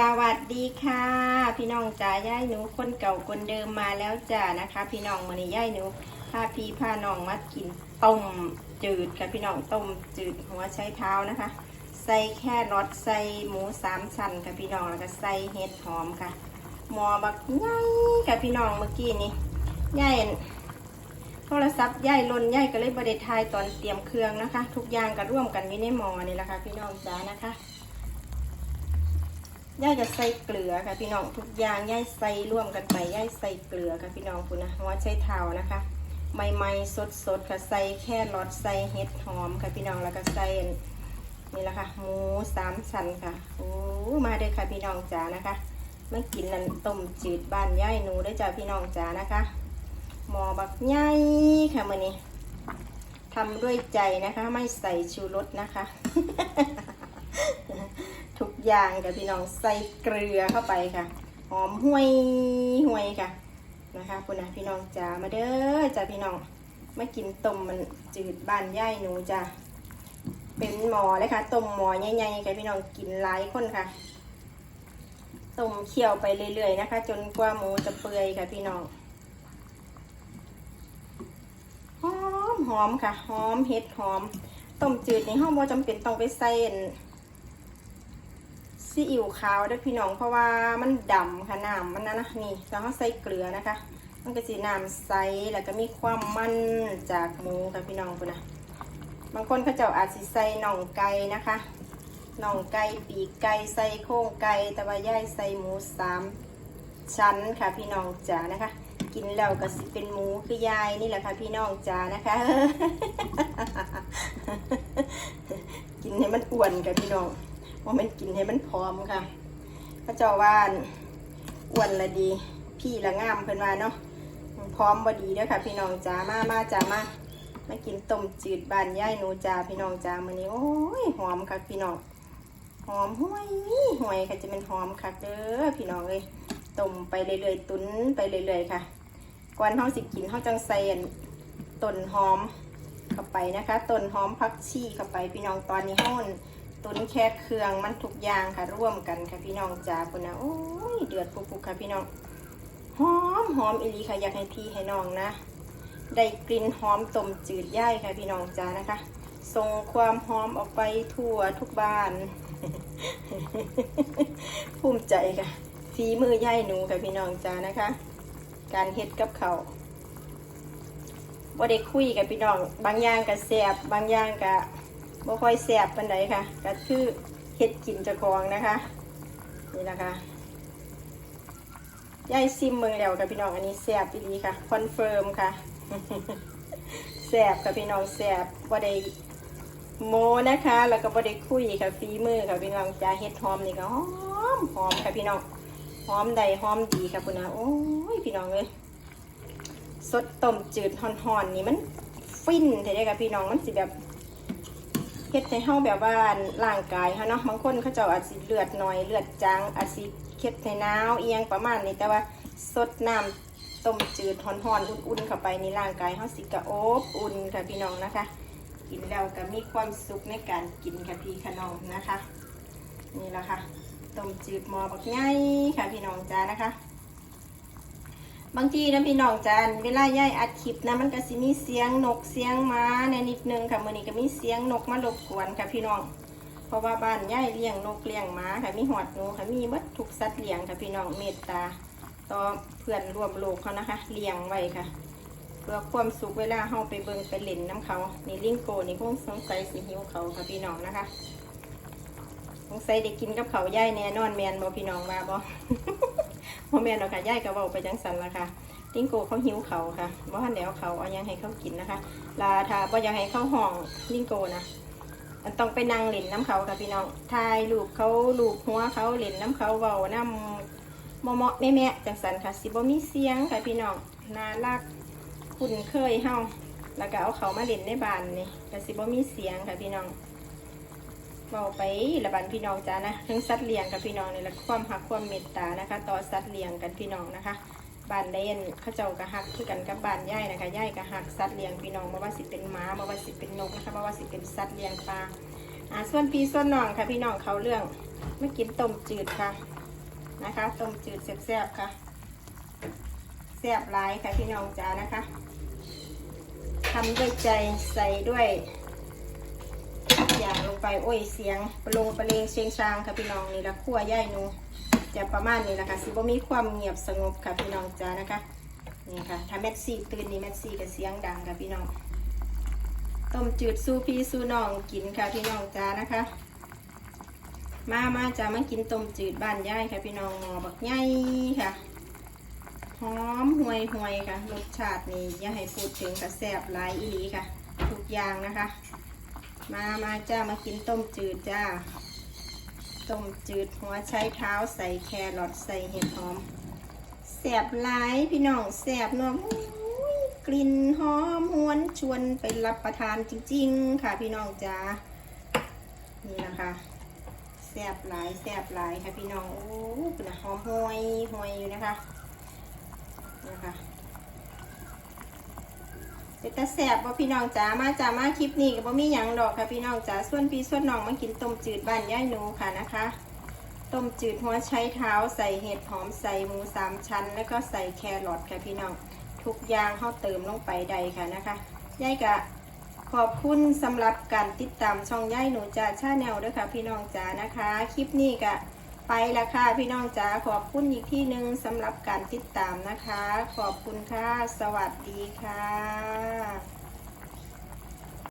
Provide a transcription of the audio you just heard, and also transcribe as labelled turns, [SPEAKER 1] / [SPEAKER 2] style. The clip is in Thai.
[SPEAKER 1] สวัสดีค่ะ พี่น้องจ๋าย่ายหนูคนเก่าคนเดิมมาแล้วจ้านะคะ พี่น้องมันนี้ย่ายหนูพาพี่พาน้องมากินต้มจืดค่ะพี่น้องต้มจืดหัวใช้เท้านะคะ ใส่แค่รสใส่หมูสามชั้นค่ะพี่น้องแล้วก็ใส่เห็ดหอมค่ะหมอบักย่ายค่ะพี่น้องเมื่อกี้นี้ย่ายโทรศัพท์ย่ายลนย่ายก็เลยบริทายตอนเตรียมเครื่องนะคะ ทุกอย่างก็ร่วมกันไว้ในหมอนี่แหละค่ะพี่น้องจ๋านะคะ ย่าจะใส่เกลือค่ะพี่น้องทุกอย่างย่าใส่ร่วมกันไปย่าใส่เกลือค่ะพี่น้องคุณนะหัวใช้เท้านะคะใหม่ๆสดๆค่ะใส่แค่รอดใส่เห็ดหอมค่ะพี่น้องแล้วก็ใส่นี่แหละค่ะหมูสามชั้นค่ะโอ้มาเลยค่ะพี่น้องจ๋านะคะมากินนั่นต้มจืดบ้านย่ายหนูได้จ้าพี่น้องจ๋านะคะหมอบักใหญ่ค่ะมื่อนี้ทำด้วยใจนะคะ ไม่ใส่ชูรสนะคะ อย่างค่ะพี่น้องใส่เกลือเข้าไปค่ะ หอมห่วยห่วยค่ะนะคะคุณนะพี่น้องจ๋ามาเด้อจ้าพี่น้องมากินต้มมันจืดบ้านย่ายหนูจ้าเป็นหมอเลยค่ะต้มหมอใหญ่ๆค่ะพี่น้องกินหลายคนค่ะต้มเคี่ยวไปเรื่อยๆนะคะ จนกว่าหมูจะเปื่อยค่ะพี่น้องหอมหอมค่ะหอมเห็ดหอมต้มจืดในห้องบ่จำเป็นต้องไปใส่อัน ซีอิ๊วขาวด้วยพี่น้องเพราะว่ามันดำค่ะน้ำมันนะนะนี่เราเขาใส่เกลือนะคะ มันก็สีน้ำใสแล้วก็มีความมันจากหมูค่ะพี่น้องคุณนะบางคนเขาเจ้าอาจสิใส่น่องไก่นะคะน่องไก่ปีกไก่ใส่โครงไก่แต่ว่าย่ายใส่หมูสามชั้นค่ะพี่น้องจ๋านะคะ กินแล้วก็สิเป็นหมูคือยายนี่แหละค่ะพี่น้องจ๋านะคะ กินให้มันอ้วนค่ะพี่น้อง ว่ามันกินให้มันพร้อมค่ะพระเจ้าว่านอ้วนละดี พี่ละงามเพิ่นว่าเนาะพร้อมบอดีเด้อค่ะ พี่น้องจ้ามามาจ้ามามากินต้มจืดบานย่ายหนูจ้าพี่น้องจ้ามื้อนี้โอ้ยหอมค่ะพี่น้องหอมห้วยห่วยค่ะจะเป็นหอมค่ะเด้อพี่น้องเลยต้มไปเรื่อยๆตุ้นไปเรื่อยๆค่ะก่อนเฮาสิกินเฮาจังใส่อันต้นหอมเข้าไปนะคะต้นหอมผักชีเข้าไปพี่น้องตอนนี้เฮา ตุนแค่เครื่องมันทุกอย่างค่ะร่วมกันค่ะพี่น้องจ้าคุณนะโอ้ยเดือดปุกๆค่ะพี่น้องหอมหอมอีลีค่ะอยากให้พี่ให้น้องนะ ได้กลิ่นหอมต้มจืดย่ายค่ะพี่น้องจ้านะคะส่งความหอมออกไปทั่วทุกบ้าน ภูมิใจค่ะฝีมือย่ายหนูค่ะพี่น้องจ้านะคะ การเฮ็ดกับเขาบ่ได้คุยกับพี่น้อง บางอย่างก็แสบบางอย่างก็บ่ ค่อยแสบปันใดค่ะก็คือเห็ดกินจะกองนะคะ นี่นะคะยายซิมเมืองแล้วค่ะพี่น้องอันนี้แสบดีค่ะคอนเฟิร์มค่ะแสบค่ะพี่น้องแสบบ่ได้โมนะคะ แล้วก็บ่ได้คุยค่ะฝีมือค่ะพี่น้องจ้าเห็ดหอมนี่ก็หอมหอมค่ะพี่น้องหอมใดหอมดีค่ะพุ่นะโอ้ยพี่น้องเลยสดต้มจืดห่อนๆนี่มันฟินเท่ๆค่ะพี่น้องมันสิแบบ ฮ็ดให้เฮาแบบว่าร่างกายเฮาเนาะบางคนเขาเจ้าอาจสิเลือดน้อยเลือดจางอาจสิเฮ็ดให้หนาวเอียงประมาณนี้แต่ว่าสดน้ำต้มจืดฮ้อนๆอุ่นๆเข้าไปในร่างกายเฮาสิกระอบอุ่นค่ะพี่น้องนะคะ กินแล้วก็มีความสุขในการกินค่ะพี่ขน้องนะคะ นี่แหละค่ะต้มจืดหมอบักไงค่ะพี่น้องจ้านะคะ บางทีนะพี่น้องจานเวลาย่ายอัดคลิปนะมันก็สิมีเสียงนกเสียงม้าในนิดนึงค่ะมื่อนี้ก็มีเสียงนกมารบกวนค่ะพี่น้อง เพราะว่าบ้านย่ายเลี้ยงนกเลี้ยงม้าค่ะมีหอดหนูค่ะมีวัตถุกสัตว์เลี้ยงค่ะพี่น้องเมตตาต่อเพื่อนร่วมโลกเขานะคะเลี้ยงไว้ค่ะ เพื่อความสุขเวลาเฮาไปเบิงไปเล่นน้ำเขานี่ลิงโกนี่คงสงสัยสิหิวเขาค่ะพี่น้องนะคะ งสัยได้กินกับเขาย่ายแน่นอนแมนบ่พี่น้องมาบ่พ่อแม่เราค่ะย่ายก็เว้าไปจังสันละค่ะลิงโกเขาหิวเขาค่ะบ่ทันแล้วเขาเอายังให้เขากินนะคะ ลาถ้าบ่อยากให้เขาห้องลิงโกนะมันต้องไปนั่งเล่นน้ำเขาค่ะพี่น้องถ่ายรูปเขารูปหัวเขาเล่นน้ำเขาเว้าน้ำมอมแม่แม่จังสันค่ะสิบ่มีเสียงค่ะพี่น้องน่ารักคุ้นเคยเฮาแล้วก็เอาเขามาเล่นในบ้านนี่ก็สิบ่มีเสียงค่ะพี่น้อง เบาไปละบันพี่น้องจ้านะทั้งสัตว์เลี้ยงกับพี่น้องนี่และความหักความเมตตานะคะ ต่อสัตว์เลี้ยงกันพี่น้องนะคะบ้านเล่นเขาเจ้ากระหักคือกันกับบ้านย่ายนะคะย่ายกระหักสัตว์เลี้ยงพี่น้องมาว่าสิเป็นม้ามาว่าสิเป็นนกนะคะมาว่าสิเป็นสัตว์เลี้ยงปลาอ่าส่วนพี่ส่วนน้องค่ะ พี่น้องเขาเรื่องไม่กินต้มจืดค่ะนะคะต้มจืดแซ่บๆค่ะแซ่บหลายค่ะพี่น้องจ๋านะคะทำด้วยใจใส่ด้วย ไปโอ้ยเสียงปลงประเลงเชียงชางค่ะพี่น้องนี่ละขั้วย่ายหนูจะประมาณนี้แหละค่ะสิบ่มีความเงียบสงบค่ะพี่น้องจ๋านะคะนี่ค่ะถ้าแมดซี่ตื่นนี่แมดซี่ก็เสียงดังค่ะพี่น้องต้มจืดสู้พี่สู้น้องกินค่ะพี่น้องจ้านะคะ มามาจะมากินต้มจืดบ้านย่ายค่ะพี่น้องหมอบักใหญ่ค่ะหอมห่วยห่วยๆค่ะรสชาตินี่อย่าให้พูดถึงกระแซบหลายอีค่ะ ทุกอย่างนะคะ มามาจ้ามากินต้มจืดจ้า ต้มจืดหัวใช้เท้าใส่แครอทใส่เห็ดหอมแสบหลายพี่น้องแสบนาะอุ้ยกลิ่นหอมหวนชวนไปรับประทานจริง ๆ ค่ะพี่น้องจ้านี่นะคะแสบหลายแสบหลายค่ะพี่น้องโอ้เป็นหอมห่วยห่วยอยู่นะคะนะคะ เป็นตาแสบว่พี่น้องจ๋ามาจ๋ามาคลิปนี้ก็บ่มีหยังดอกค่ะพี่น้องจ๋าส่วนพี่ส่วนน้องมากินต้มจืดบ้านย่ายหนูค่ะนะคะ ต้มจืดหัวใช้เท้าใส่เห็ดหอมใส่หมูสามชั้น แล้วก็ใส่แครอทค่ะพี่น้องทุกอย่างเข้าเติมลงไปใดค่ะนะคะย่ายกะขอบคุณสำหรับการติดตามช่องย่ายหนูจ่าชาแนลด้วยค่ะพี่น้องจ๋านะคะ คลิปนี้กะ ไปละค่ะพี่น้องจ๋าขอบคุณอีกที่หนึ่งสำหรับการติดตามนะคะ ขอบคุณค่ะ สวัสดีค่ะ